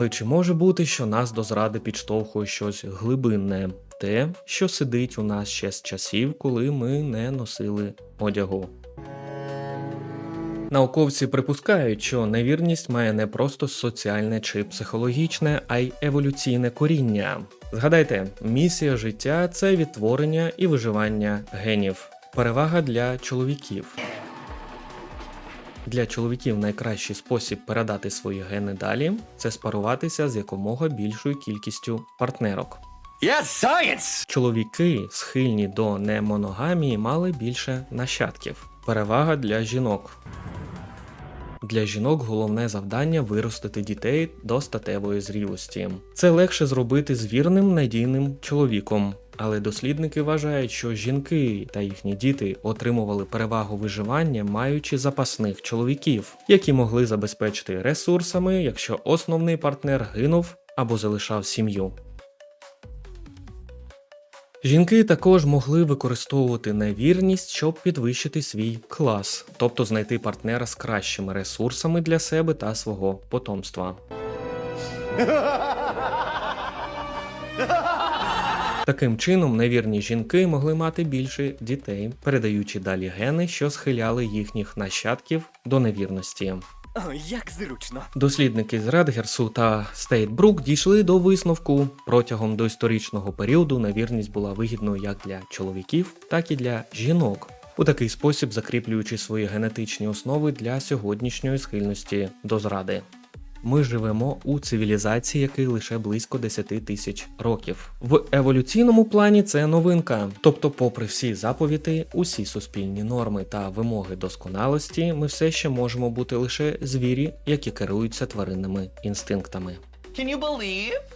Але чи може бути, що нас до зради підштовхує щось глибинне, те, що сидить у нас ще з часів, коли ми не носили одягу? Науковці припускають, що невірність має не просто соціальне чи психологічне, а й еволюційне коріння. Згадайте, місія життя це відтворення і виживання генів. Перевага для чоловіків. Для чоловіків найкращий спосіб передати свої гени далі це спаруватися з якомога більшою кількістю партнерок. Yes, science! Чоловіки, схильні до немоногамії, мали більше нащадків. Перевага для жінок. Для жінок головне завдання виростити дітей до статевої зрілості. Це легше зробити з вірним надійним чоловіком. Але дослідники вважають, що жінки та їхні діти отримували перевагу виживання, маючи запасних чоловіків, які могли забезпечити ресурсами, якщо основний партнер гинув або залишав сім'ю. Жінки також могли використовувати невірність, щоб підвищити свій клас, тобто знайти партнера з кращими ресурсами для себе та свого потомства. Таким чином, невірні жінки могли мати більше дітей, передаючи далі гени, що схиляли їхніх нащадків до невірності. О, як зручно. Дослідники з Редгерсу та Стейтбрук дійшли до висновку протягом доісторичного періоду невірність була вигідною як для чоловіків, так і для жінок. У такий спосіб закріплюючи свої генетичні основи для сьогоднішньої схильності до зради. Ми живемо у цивілізації, який лише близько 10 тисяч років. В еволюційному плані це новинка. Тобто, попри всі заповіти, усі суспільні норми та вимоги досконалості, ми все ще можемо бути лише звірі, які керуються тваринними інстинктами. Can you believe?